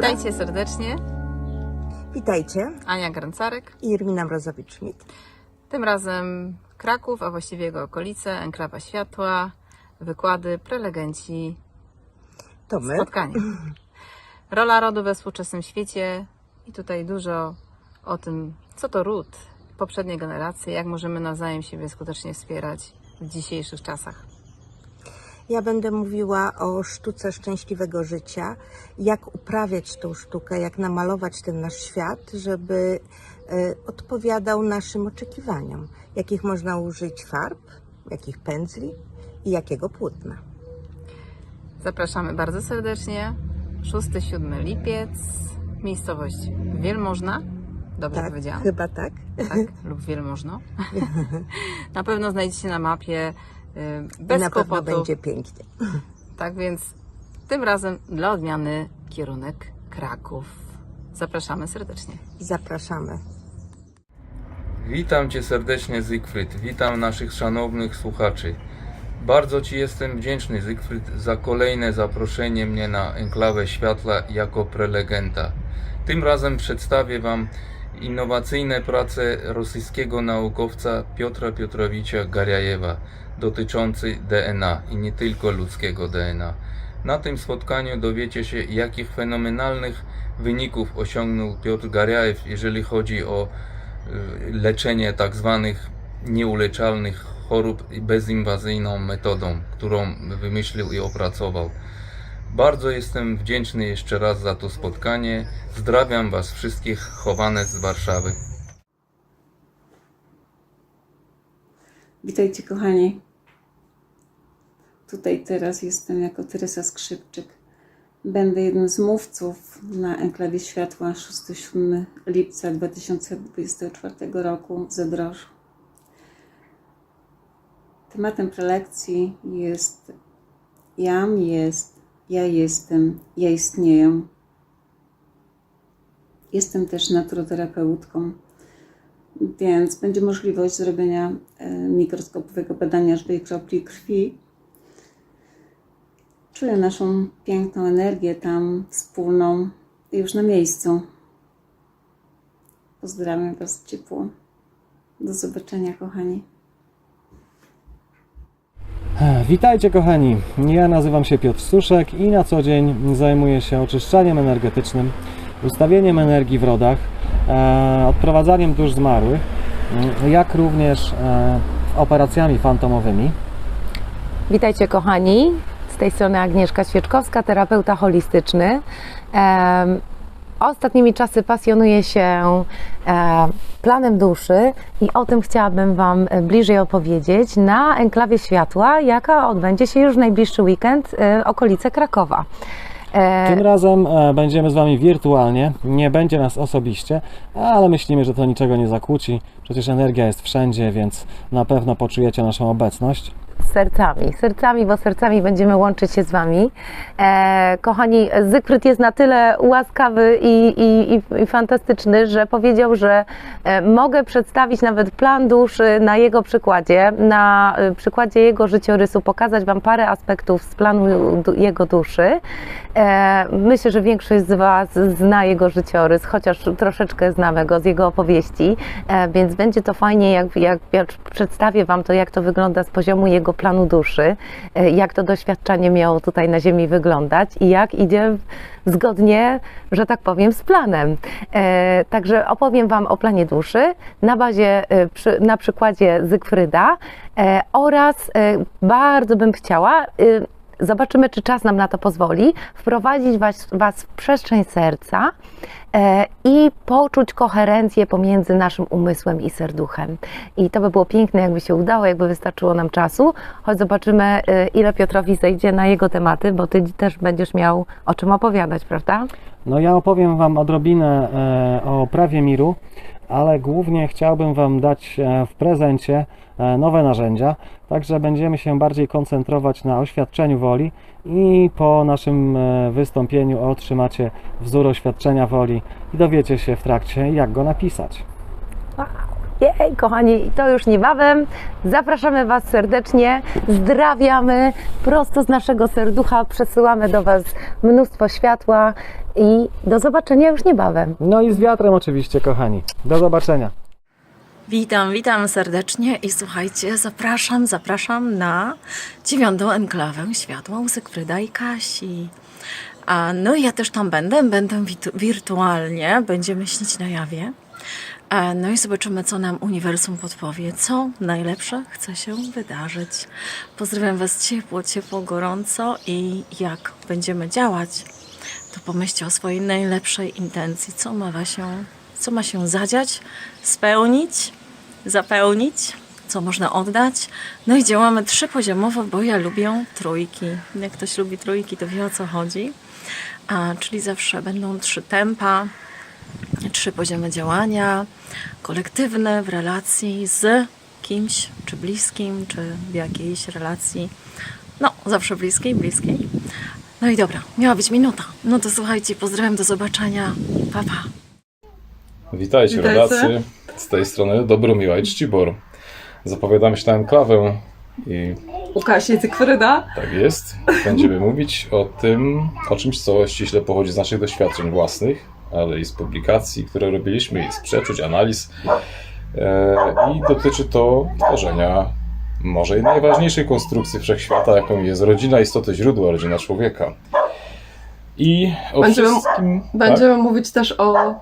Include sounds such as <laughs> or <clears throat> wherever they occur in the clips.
Witajcie serdecznie. Witajcie, Ania Gręcarek. i Irmina Mrozowicz-Schmidt. Tym razem Kraków, a właściwie jego okolice, Enklawa Światła, wykłady, prelegenci, To my. spotkanie. <clears throat> Rola rodu we współczesnym świecie i tutaj dużo o tym, co to ród, poprzednie generacje, jak możemy nawzajem siebie skutecznie wspierać w dzisiejszych czasach. Ja będę mówiła o sztuce szczęśliwego życia, jak uprawiać tą sztukę, jak namalować ten nasz świat, żeby e, odpowiadał naszym oczekiwaniom. Jakich można użyć farb, jakich pędzli i jakiego płótna. Zapraszamy bardzo serdecznie. 6-7 lipiec, miejscowość Wielmożna. Dobrze Tak, powiedziałam? chyba tak. tak, <laughs> lub wielmożno. <laughs> na pewno znajdziecie na mapie y, I bez pewno kłopotu. będzie pięknie. <laughs> Tak więc tym razem dla odmiany kierunek Kraków. Zapraszamy serdecznie. Zapraszamy. Witam Cię serdecznie, Zygfryd. Witam naszych szanownych słuchaczy. Bardzo Ci jestem wdzięczny, Zygfryd, za kolejne zaproszenie mnie na Enklawę Światła jako prelegenta. Tym razem przedstawię Wam innowacyjne prace rosyjskiego naukowca Piotra Piotrowicza Gariajewa dotyczące DNA i nie tylko ludzkiego DNA. Na tym spotkaniu dowiecie się, jakich fenomenalnych wyników osiągnął Piotr Gariajew, jeżeli chodzi o y, leczenie tak zwanych nieuleczalnych chorób bezinwazyjną metodą, którą wymyślił i opracował. Bardzo jestem wdzięczny jeszcze raz za to spotkanie. Zdrawiam Was wszystkich, chowane z Warszawy. Witajcie kochani. Tutaj teraz jestem jako Teresa Skrzypczyk. Będę jednym z mówców na Enklawie Światła 6-7 lipca 2024 roku w Zadrożu. Tematem prelekcji jest Jam jest, ja jestem, ja istnieję. Jestem też naturoterapeutką więc będzie możliwość zrobienia e, mikroskopowego badania żywej kropli krwi. Czuję naszą piękną energię tam, wspólną, już na miejscu. Pozdrawiam Was ciepło. Do zobaczenia, kochani. Witajcie kochani, ja nazywam się Piotr Suszek i na co dzień zajmuję się oczyszczaniem energetycznym, ustawieniem energii w rodach, e, odprowadzaniem dusz zmarłych, jak również e, operacjami fantomowymi. Witajcie kochani, tej strony Agnieszka Świeczkowska, terapeuta holistyczny. Ostatnimi czasy pasjonuję się e, planem duszy i o tym chciałabym Wam bliżej opowiedzieć na Enklawie Światła, jaka odbędzie się już w najbliższy weekend e, okolice Krakowa. E, Tym razem będziemy z Wami wirtualnie, nie będzie nas osobiście, ale myślimy, że to niczego nie zakłóci. Przecież energia jest wszędzie, więc na pewno poczujecie naszą obecność. Sercami, sercami, bo sercami będziemy łączyć się z Wami. E, kochani, Zygfryd jest na tyle łaskawy i, i, i, i fantastyczny, że powiedział, że e, mogę przedstawić nawet plan duszy na jego przykładzie, na e, przykładzie jego życiorysu, pokazać Wam parę aspektów z planu jego duszy. E, myślę, że większość z Was zna jego życiorys, chociaż troszeczkę znamy go z jego opowieści, e, więc będzie to fajnie, jak, jak, jak przedstawię Wam to, jak to wygląda z poziomu jego planu duszy, e, jak to doświadczenie miało tutaj na Ziemi wyglądać i jak idzie zgodnie, że tak powiem, z planem. E, Także opowiem Wam o planie duszy na bazie, e, na przykładzie Zygfryda oraz bardzo bym chciała, zobaczymy, czy czas nam na to pozwoli, wprowadzić Was, was w przestrzeń serca i poczuć koherencję pomiędzy naszym umysłem i serduchem. I to by było piękne, jakby się udało, jakby wystarczyło nam czasu, choć zobaczymy, e, ile Piotrowi zejdzie na jego tematy, bo Ty też będziesz miał o czym opowiadać, prawda? No ja opowiem Wam odrobinę e, o prawie miru, ale głównie chciałbym Wam dać e, w prezencie e, nowe narzędzia, także będziemy się bardziej koncentrować na oświadczeniu woli i po naszym e, wystąpieniu otrzymacie wzór oświadczenia woli i dowiecie się w trakcie, jak go napisać. Wow. Jej, kochani, to już niebawem. Zapraszamy Was serdecznie, zdrawiamy prosto z naszego serducha, przesyłamy do Was mnóstwo światła i do zobaczenia już niebawem. No i z wiatrem oczywiście, kochani. Do zobaczenia. Witam, witam serdecznie i słuchajcie, zapraszam, zapraszam na dziewiątą enklawę światła Zygfryda i Kasi. A, no i ja też tam będę, będę wirtualnie, będziemy śnić na jawie. A, no i zobaczymy, co nam uniwersum podpowie, co najlepsze chce się wydarzyć. Pozdrawiam Was ciepło, ciepło, gorąco i jak będziemy działać, to pomyślcie o swojej najlepszej intencji, co ma się, co ma się zadziać, spełnić, zapełnić, co można oddać. No i działamy trzypoziomowo, bo ja lubię trójki. Jak ktoś lubi trójki, to wie o co chodzi. A, czyli zawsze będą trzy tempa, trzy poziomy działania, kolektywne w relacji z kimś, czy bliskim, czy w jakiejś relacji. No, zawsze bliskiej, bliskiej. No i dobra, miała być minuta. No to słuchajcie, pozdrawiam, do zobaczenia. Pa, pa. Witajcie, Witajcie. rodacy. Z tej strony Dobromiła i Czcibor. Zapowiadamy się na enklawę i U Kasi Zygfryda. tak jest. Będziemy <laughs> mówić o tym, o czymś, co ściśle pochodzi z naszych doświadczeń własnych, ale i z publikacji, które robiliśmy, i z przeczuć, analiz. E, I dotyczy to tworzenia może i najważniejszej konstrukcji wszechświata, jaką jest rodzina, istoty źródła, rodzina człowieka. I o Będziemy- wszystkim... tak? Będziemy mówić też o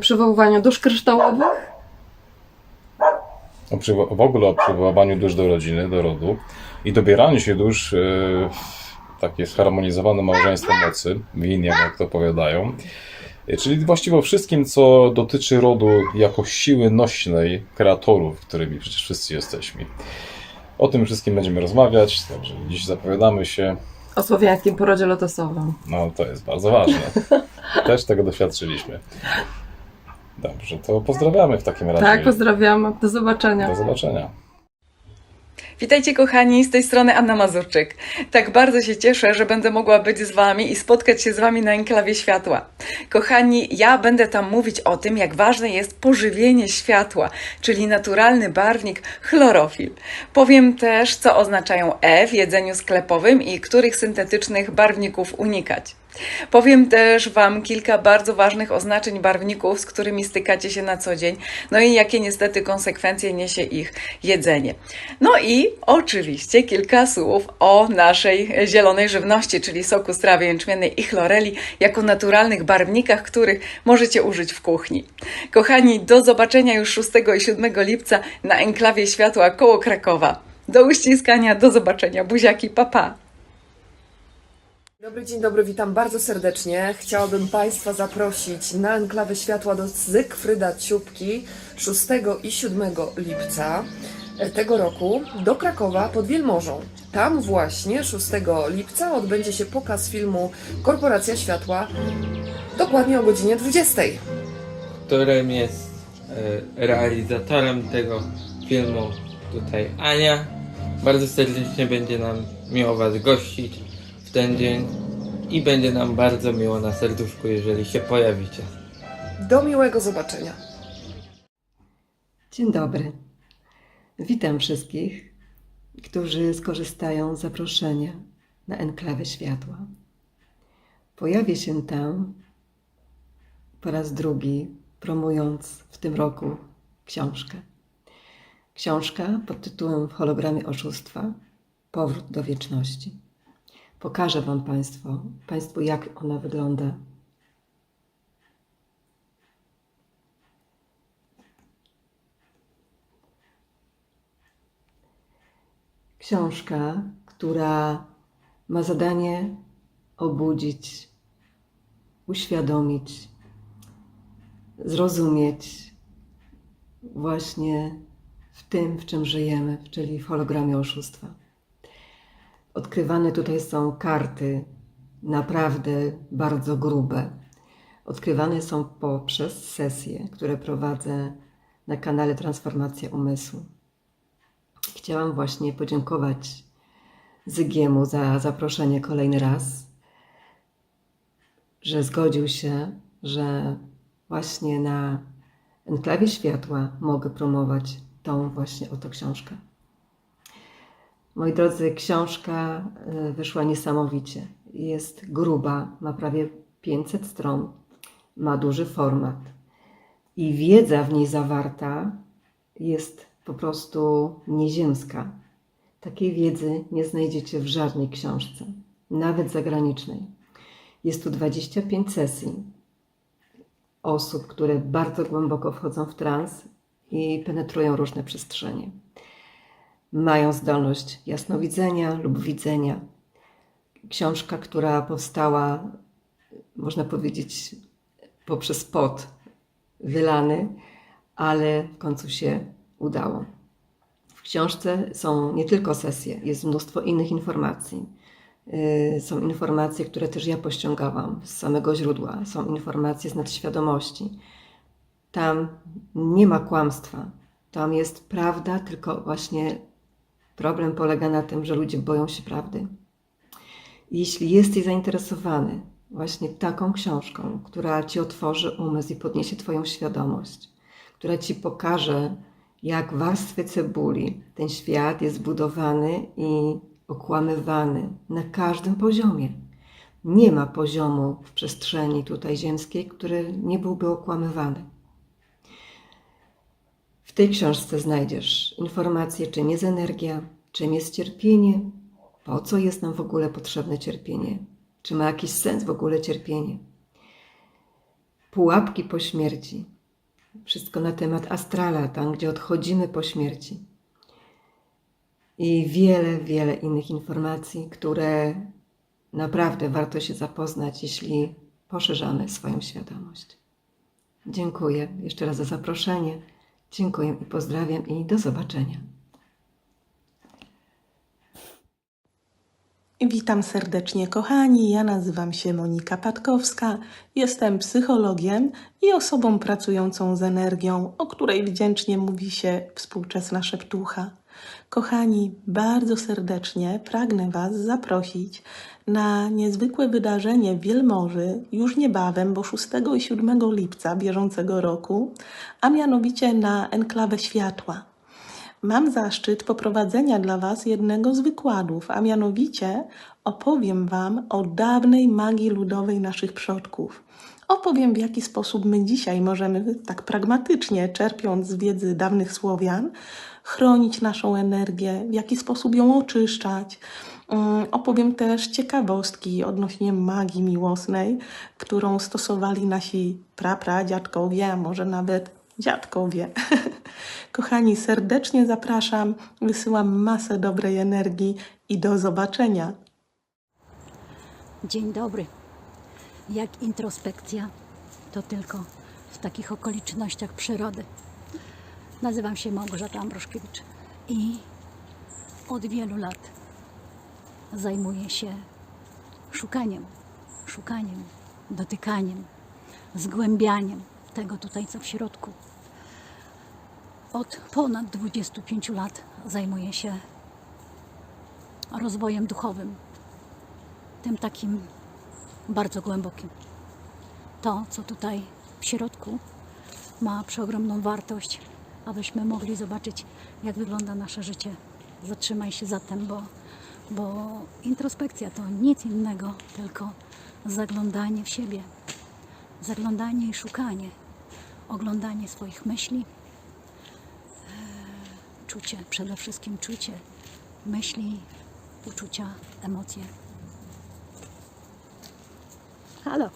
przywoływaniu dusz kryształowych. o w ogóle o przywoływaniu dusz do rodziny, do rodu i dobieraniu się dusz w takie zharmonizowane małżeństwo mocy, w yin jak to powiadają. E, Czyli właściwie o wszystkim, co dotyczy rodu jako siły nośnej kreatorów, którymi przecież wszyscy jesteśmy. O tym wszystkim będziemy rozmawiać, także dziś zapowiadamy się. O słowiańskim porodzie lotosowym. No to jest bardzo ważne. <laughs> Też tego doświadczyliśmy. Dobrze, to pozdrawiamy w takim razie. Tak, pozdrawiamy. Do zobaczenia. Do zobaczenia. Witajcie kochani, z tej strony Anna Mazurczyk. Tak bardzo się cieszę, że będę mogła być z Wami i spotkać się z Wami na Enklawie Światła. Kochani, ja będę tam mówić o tym, jak ważne jest pożywienie światła, czyli naturalny barwnik chlorofil. Powiem też, co oznaczają E w jedzeniu sklepowym i których syntetycznych barwników unikać. Powiem też Wam kilka bardzo ważnych oznaczeń barwników, z którymi stykacie się na co dzień, no i jakie niestety konsekwencje niesie ich jedzenie. No i oczywiście kilka słów o naszej zielonej żywności, czyli soku z trawy jęczmiennej i chloreli, jako naturalnych barwnikach, których możecie użyć w kuchni. Kochani, do zobaczenia już 6 i 7 lipca na Enklawie Światła koło Krakowa. Do uściskania, do zobaczenia. Buziaki, papa. Pa. Dobry dzień dobry, witam bardzo serdecznie. Chciałabym Państwa zaprosić na Enklawę Światła do Zygfryda Ciupki 6 i 7 lipca tego roku do Krakowa pod Wielmorzą. Tam właśnie 6 lipca odbędzie się pokaz filmu Korporacja Światła dokładnie o godzinie 20. którym jest e, realizatorem tego filmu tutaj Ania. Bardzo serdecznie będzie nam miło Was gościć ten dzień i będzie nam bardzo miło na serduszku, jeżeli się pojawicie. Do miłego zobaczenia. Dzień dobry. Witam wszystkich, którzy skorzystają z zaproszenia na Enklawę Światła. Pojawię się tam po raz drugi, promując w tym roku książkę. Książka pod tytułem W hologramie oszustwa Powrót do wieczności. Pokażę Wam Państwo, Państwu, jak ona wygląda książka, która ma zadanie obudzić, uświadomić, zrozumieć właśnie w tym, w czym żyjemy, czyli w hologramie oszustwa. Odkrywane tutaj są karty naprawdę bardzo grube. Odkrywane są poprzez sesje, które prowadzę na kanale Transformacja Umysłu. Chciałam właśnie podziękować Zygiemu za zaproszenie kolejny raz, że zgodził się, że właśnie na Enklawie Światła mogę promować tą właśnie oto książkę. Moi drodzy, książka y, wyszła niesamowicie. Jest gruba, ma prawie 500 stron, ma duży format i wiedza w niej zawarta jest po prostu nieziemska. Takiej wiedzy nie znajdziecie w żadnej książce, nawet zagranicznej. Jest tu 25 sesji osób, które bardzo głęboko wchodzą w trans i penetrują różne przestrzenie. Mają zdolność jasnowidzenia lub widzenia. Książka, która powstała, można powiedzieć, poprzez pot wylany, ale w końcu się udało. W książce są nie tylko sesje, jest mnóstwo innych informacji. Yy, Są informacje, które też ja pościągałam z samego źródła, są informacje z nadświadomości. Tam nie ma kłamstwa, tam jest prawda, tylko właśnie problem polega na tym, że ludzie boją się prawdy. Jeśli jesteś zainteresowany właśnie taką książką, która ci otworzy umysł i podniesie Twoją świadomość, która ci pokaże, jak w warstwie cebuli ten świat jest budowany i okłamywany na każdym poziomie. Nie ma poziomu w przestrzeni tutaj ziemskiej, który nie byłby okłamywany. W tej książce znajdziesz informacje, czym jest energia, czym jest cierpienie, po co jest nam w ogóle potrzebne cierpienie, czy ma jakiś sens w ogóle cierpienie. Pułapki po śmierci, wszystko na temat astrala, tam gdzie odchodzimy po śmierci. I wiele, wiele innych informacji, które naprawdę warto się zapoznać, jeśli poszerzamy swoją świadomość. Dziękuję jeszcze raz za zaproszenie. Dziękuję i pozdrawiam i do zobaczenia. Witam serdecznie, kochani. Ja nazywam się Monika Patkowska. Jestem psychologiem i osobą pracującą z energią, o której wdzięcznie mówi się współczesna szeptucha. Kochani, bardzo serdecznie pragnę Was zaprosić na niezwykłe wydarzenie w Wielmorzy już niebawem, bo 6 i 7 lipca bieżącego roku, a mianowicie na Enklawę Światła. Mam zaszczyt poprowadzenia dla Was jednego z wykładów, a mianowicie opowiem Wam o dawnej magii ludowej naszych przodków. Opowiem, w jaki sposób my dzisiaj możemy tak pragmatycznie, czerpiąc z wiedzy dawnych Słowian, chronić naszą energię, w jaki sposób ją oczyszczać. Mm, Opowiem też ciekawostki odnośnie magii miłosnej, którą stosowali nasi prapradziadkowie, a może nawet dziadkowie. <laughs> Kochani, serdecznie zapraszam, wysyłam masę dobrej energii i do zobaczenia. Dzień dobry. Jak introspekcja, to tylko w takich okolicznościach przyrody. Nazywam się Małgorzata Ambroszkiewicz i od wielu lat zajmuję się szukaniem, szukaniem, dotykaniem, zgłębianiem tego tutaj, co w środku. Od ponad 25 lat zajmuję się rozwojem duchowym, tym takim bardzo głębokim. To, co tutaj w środku, ma przeogromną wartość, abyśmy mogli zobaczyć, jak wygląda nasze życie. Zatrzymaj się zatem, bo, bo introspekcja to nic innego, tylko zaglądanie w siebie, zaglądanie i szukanie, oglądanie swoich myśli, e, czucie, przede wszystkim czucie myśli, uczucia, emocje. Halo.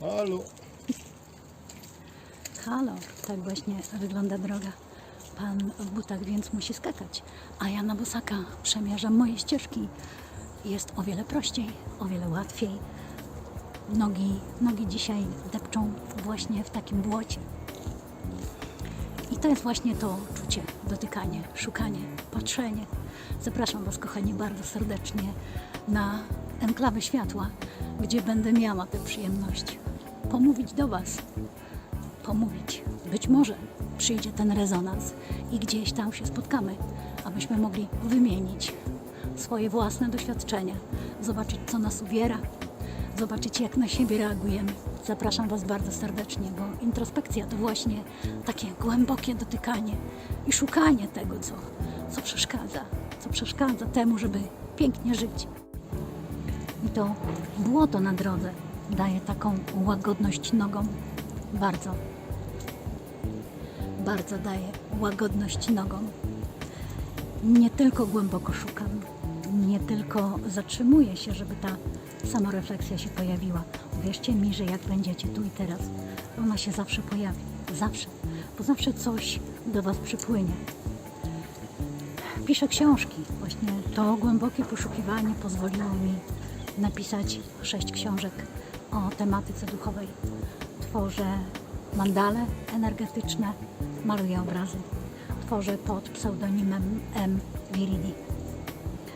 Halo. Halo, tak właśnie wygląda droga. Pan w butach więc musi skakać, a ja na bosaka przemierzam moje ścieżki. Jest o wiele prościej, o wiele łatwiej. Nogi, nogi dzisiaj depczą właśnie w takim błocie. I to jest właśnie to czucie, dotykanie, szukanie, patrzenie. Zapraszam Was, kochani, bardzo serdecznie na Enklawę Światła, gdzie będę miała tę przyjemność pomówić do Was, pomówić. Być może przyjdzie ten rezonans i gdzieś tam się spotkamy, abyśmy mogli wymienić swoje własne doświadczenia, zobaczyć, co nas uwiera, zobaczyć, jak na siebie reagujemy, Zapraszam Was bardzo serdecznie, bo introspekcja to właśnie takie głębokie dotykanie i szukanie tego, co, co przeszkadza, co przeszkadza temu, żeby pięknie żyć. I to błoto na drodze daje taką łagodność nogom. Bardzo, bardzo daje łagodność nogom. Nie tylko głęboko szukam, nie tylko zatrzymuję się, żeby ta samorefleksja się pojawiła. Uwierzcie mi, że jak będziecie tu i teraz, ona się zawsze pojawi. Zawsze. Bo zawsze coś do Was przypłynie. Piszę książki. Właśnie to głębokie poszukiwanie pozwoliło mi napisać sześć książek o tematyce duchowej. Tworzę mandale energetyczne, maluję obrazy. Tworzę pod pseudonimem M. Viridi.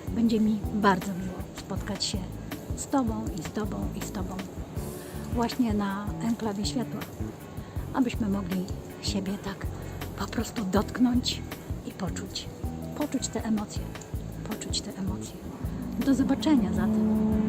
Będzie mi bardzo miło spotkać się z Tobą i z Tobą i z Tobą właśnie na enklawie światła, abyśmy mogli siebie tak po prostu dotknąć i poczuć. Poczuć te emocje. Poczuć te emocje. Do zobaczenia zatem.